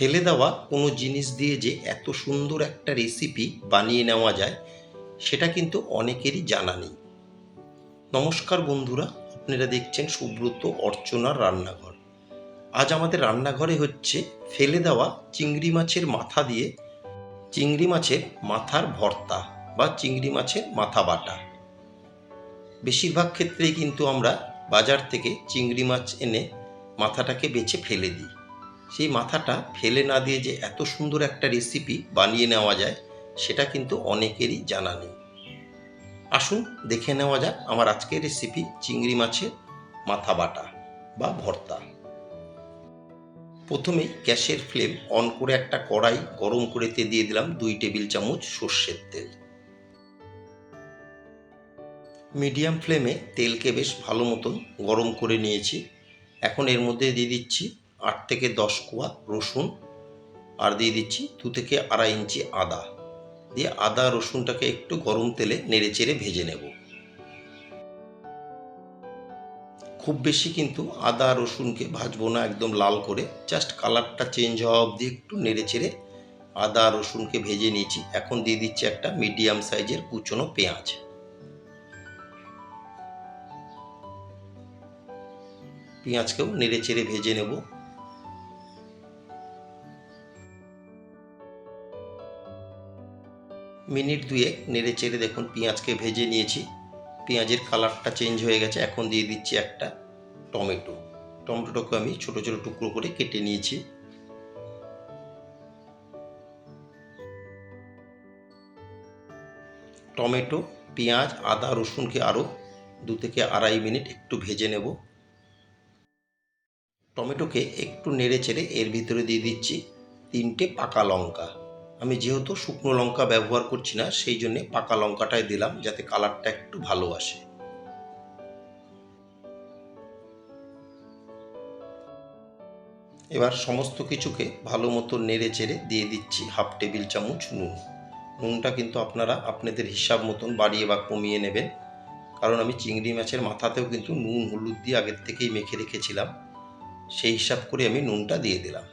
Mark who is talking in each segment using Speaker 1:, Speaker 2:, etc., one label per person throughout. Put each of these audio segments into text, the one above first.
Speaker 1: ফেলে দেওয়া কোনো জিনিস দিয়ে যে এত সুন্দর একটা রেসিপি বানিয়ে নেওয়া যায়, সেটা কিন্তু অনেকেরই জানা নেই। নমস্কার বন্ধুরা, আপনারা দেখছেন সুব্রত অর্চনার রান্নাঘর। আজ আমাদের রান্নাঘরে হচ্ছে ফেলে দেওয়া চিংড়ি মাছের মাথা দিয়ে চিংড়ি মাছের মাথার ভর্তা বা চিংড়ি মাছের মাথা বাটা। বেশিরভাগ ক্ষেত্রেই কিন্তু আমরা বাজার থেকে চিংড়ি মাছ এনে মাথাটাকে বেছে ফেলে দিই। সেই মাথাটা ফেলে না দিয়ে যে এত সুন্দর একটা রেসিপি বানিয়ে নেওয়া যায়, সেটা কিন্তু অনেকেরই জানা নেই। আসুন দেখে নেওয়া যাক আমার আজকের রেসিপি চিংড়ি মাছের মাথা বাটা বা ভর্তা। প্রথমেই গ্যাসের ফ্লেম অন করে একটা কড়াই গরম করেতে দিয়ে দিলাম দুই টেবিল চামচ সর্ষের তেল। মিডিয়াম ফ্লেমে তেলকে বেশ ভালো মতন গরম করে নিয়েছি। এখন এর মধ্যে দিয়ে দিচ্ছি আট থেকে দশ কোয়া রসুন আর দিয়ে দিচ্ছি দু থেকে আড়াই ইঞ্চি আদা। দিয়ে আদা, রসুনটাকে একটু গরম তেলে নেড়ে চেড়ে ভেজে নেব। খুব বেশি কিন্তু আদা, রসুনকে ভাজবো না একদম লাল করে। জাস্ট কালারটা চেঞ্জ হওয়া অবধি একটু নেড়ে চেড়ে আদা, রসুনকে ভেজে নিয়েছি। এখন দিয়ে দিচ্ছি একটা মিডিয়াম সাইজের কুচনো পেঁয়াজ। পেঁয়াজকেও নেড়ে চেড়ে ভেজে নেব। মিনিট দুয়ে নেড়ে চেড়ে দেখুন পেঁয়াজকে ভেজে নিয়েছি। পেঁয়াজের কালারটা চেঞ্জ হয়ে গেছে। এখন দিয়ে দিচ্ছি একটা টমেটো। টমেটোটাকে আমি ছোট ছোট টুকরো করে কেটে নিয়েছি। টমেটো, পেঁয়াজ, আদা, রসুনকে আরও দু থেকে আড়াই মিনিট একটু ভেজে নেব। টমেটোকে একটু নেড়ে চেড়ে এর ভিতরে দিয়ে দিচ্ছি তিনটে পাকা লঙ্কা। আমি যেহেতু শুকনো লঙ্কা ব্যবহার করছি না, সেই জন্যে পাকা লঙ্কাটাই দিলাম যাতে কালারটা একটু ভালো আসে। এবার সমস্ত কিছুকে ভালো মতো নেড়ে চেড়ে দিয়ে দিচ্ছি হাফ টেবিল চামচ নুন। নুনটা কিন্তু আপনারা আপনাদের হিসাব মতন বাড়িয়ে বা কমিয়ে নেবেন। কারণ আমি চিংড়ি মাছের মাথাতেও কিন্তু নুন, হলুদ দিয়ে আগের থেকেই মেখে রেখেছিলাম। সেই হিসাব করে আমি নুনটা দিয়ে দিলাম।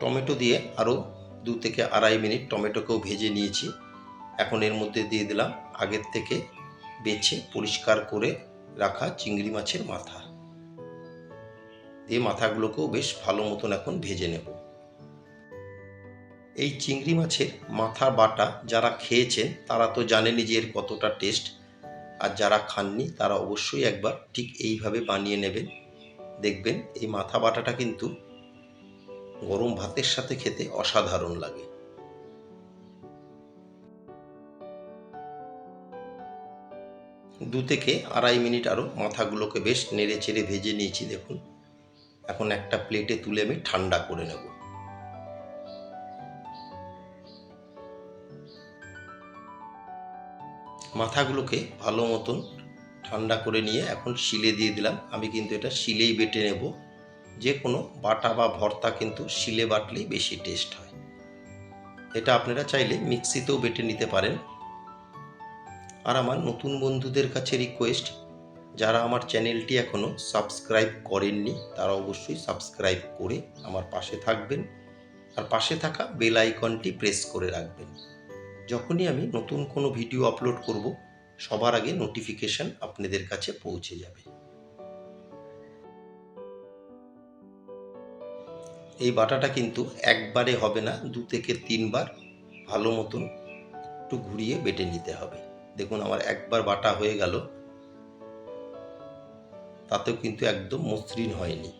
Speaker 1: টমেটো দিয়ে আরও দু থেকে আড়াই মিনিট টমেটোকেও ভেজে নিয়েছি। এখন এর মধ্যে দিয়ে দিলাম আগের থেকে বেছে পরিষ্কার করে রাখা চিংড়ি মাছের মাথা। দিয়ে মাথাগুলোকেও বেশ ভালো মতন এখন ভেজে নেব। এই চিংড়ি মাছের মাথা বাটা যারা খেয়েছেন, তারা তো জানেনই যে এর কতটা টেস্ট। আর যারা খাননি, তারা অবশ্যই একবার ঠিক এইভাবে বানিয়ে নেবেন। দেখবেন এই মাথা বাটাটা কিন্তু গরম ভাতের সাথে খেতে অসাধারণ লাগে। দু থেকে আড়াই মিনিট আরও মাথাগুলোকে বেশ নেড়ে চেড়ে ভেজে নিয়েছি, দেখুন। এখন একটা প্লেটে তুলে আমি ঠান্ডা করে নেব। মাথাগুলোকে ভালো মতন ঠান্ডা করে নিয়ে এখন শিলে দিয়ে দিলাম। আমি কিন্তু এটা শিলেই বেটে নেব। যে কোনো বাটা বা ভর্তা কিন্তু শিলে বাটলেই বেশি টেস্ট হয়। এটা আপনারা চাইলে মিক্সিতেও বেটে নিতে পারেন। আর আমার নতুন বন্ধুদের কাছে রিকোয়েস্ট যারা আমার চ্যানেলটি এখনও সাবস্ক্রাইব করেননি, তারা অবশ্যই সাবস্ক্রাইব করে আমার পাশে থাকবেন। আর পাশে থাকা বেল আইকনটি প্রেস করে রাখবেন। যখনই আমি নতুন কোনো ভিডিও আপলোড করব, সবার আগে নোটিফিকেশান আপনাদের কাছে পৌঁছে যাবে। এই বাটাটা কিন্তু একবারে হবে না, দু থেকে তিনবার ভালো মতন একটু ঘুরিয়ে বেটে নিতে হবে। দেখুন আমার একবার বাটা হয়ে গেল। তাতেও কিন্তু একদম মসৃণ হয়নি।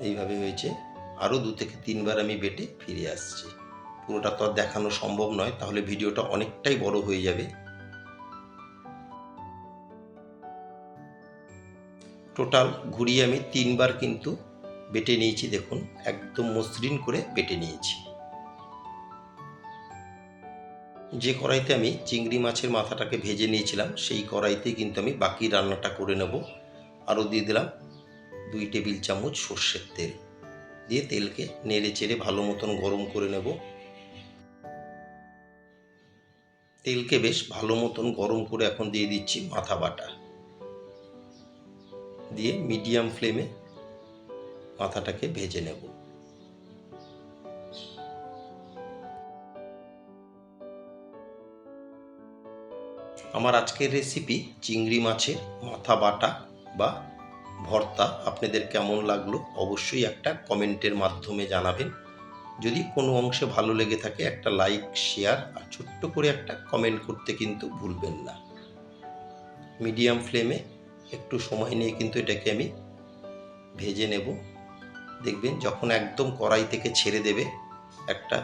Speaker 1: এইভাবে হয়েছে। আরও দু থেকে তিনবার আমি বেটে ফিরে আসছি। পুরোটা তো আর দেখানো সম্ভব নয়, তাহলে ভিডিওটা অনেকটাই বড় হয়ে যাবে। টোটাল ঘুরিয়ে আমি তিনবার কিন্তু বেটে নিয়েছি দেখুন, একদম মসৃণ করে বেটে নিয়েছি। যে কড়াইতে আমি চিংড়ি মাছের মাথাটাকে ভেজে নিয়েছিলাম, সেই কড়াইতেই কিন্তু আমি বাকি রান্নাটা করে নেব। আরও দিয়ে দিলাম দুই টেবিল চামচ সর্ষের তেল। দিয়ে তেলকে নেড়ে চেড়ে ভালো মতন গরম করে নেব। তেলকে বেশ ভালো মতন গরম করে এখন দিয়ে দিচ্ছি মাথা বাটা। দিয়ে মিডিয়াম ফ্লেমে মাথাটাকে ভেজে নেব। আমার আজকের রেসিপি চিংড়ি মাছের মাথা বাটা বা ভর্তা আপনাদের কেমন লাগল অবশ্যই একটা কমেন্টের মাধ্যমে জানাবেন। যদি কোনো অংশে ভালো লেগে থাকে একটা লাইক শেয়ার আর ছোট্ট করে একটা কমেন্ট করতে কিন্তু ভুলবেন না। মিডিয়াম ফ্লেমে একটু সময় নিয়ে কিন্তু এটাকে আমি ভেজে নেব। দেখবেন যখন একদম কড়াই থেকে ছেড়ে দেবে, একটা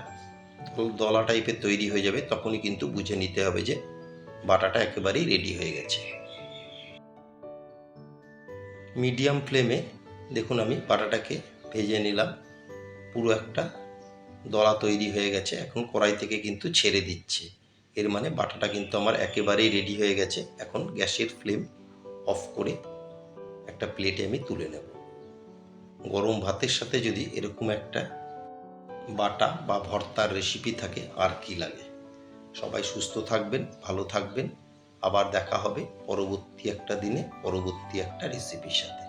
Speaker 1: দলা টাইপের তৈরি হয়ে যাবে, তখনই কিন্তু বুঝে নিতে হবে যে বাটাটা একেবারেই রেডি হয়ে গেছে। মিডিয়াম ফ্লেমে দেখুন আমি বাটাটাকে ভেজে নিলাম, পুরো একটা দলা তৈরি হয়ে গেছে, এখন কড়াই থেকে কিন্তু ছেড়ে দিচ্ছে। এর মানে বাটাটা কিন্তু আমার একেবারেই রেডি হয়ে গেছে, এখন গ্যাসের ফ্লেম অফ করে একটা প্লেটে আমি তুলে নেব। গরম ভাতের সাথে যদি এরকম একটা বাটা বা ভর্তার রেসিপি থাকে, আর কি লাগে? সবাই সুস্থ থাকবেন, ভালো থাকবেন। আবার দেখা হবে পরবর্তী একটা দিনে, পরবর্তী একটা রেসিপির সাথে।